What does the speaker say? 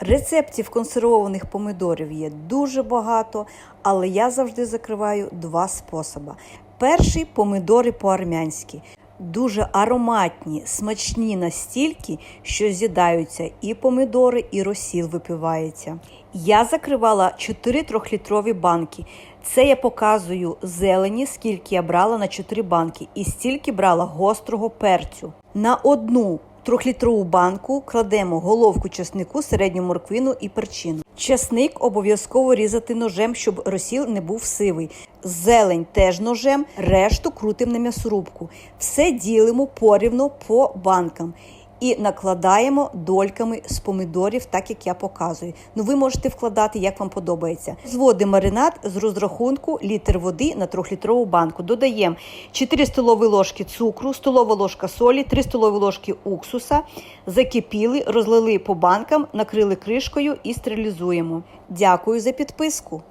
Рецептів консервованих помидорів є дуже багато, але я завжди закриваю два способи. Перший помидори по-армянськи. Дуже ароматні, смачні настільки, що з'їдаються і помидори, і розсіл випивається. Я закривала 4 трьохлітрові банки. Це я показую зелені, скільки я брала на 4 банки, і стільки брала гострого перцю. На одну трьохлітрову банку кладемо головку чеснику, середню морквину і перчину. Чесник обов'язково різати ножем, щоб розсіл не був сивий. Зелень теж ножем, решту крутимо на м'ясорубку. Все ділимо порівно по банкам. І накладаємо дольками з помідорів, так як я показую. Ну ви можете вкладати, як вам подобається. Зводимо маринад з розрахунку літр води на 3-літрову банку. Додаємо 4 столові ложки цукру, столова ложка солі, 3 столові ложки уксуса. Закипіли, розлили по банкам, накрили кришкою і стерилізуємо. Дякую за підписку.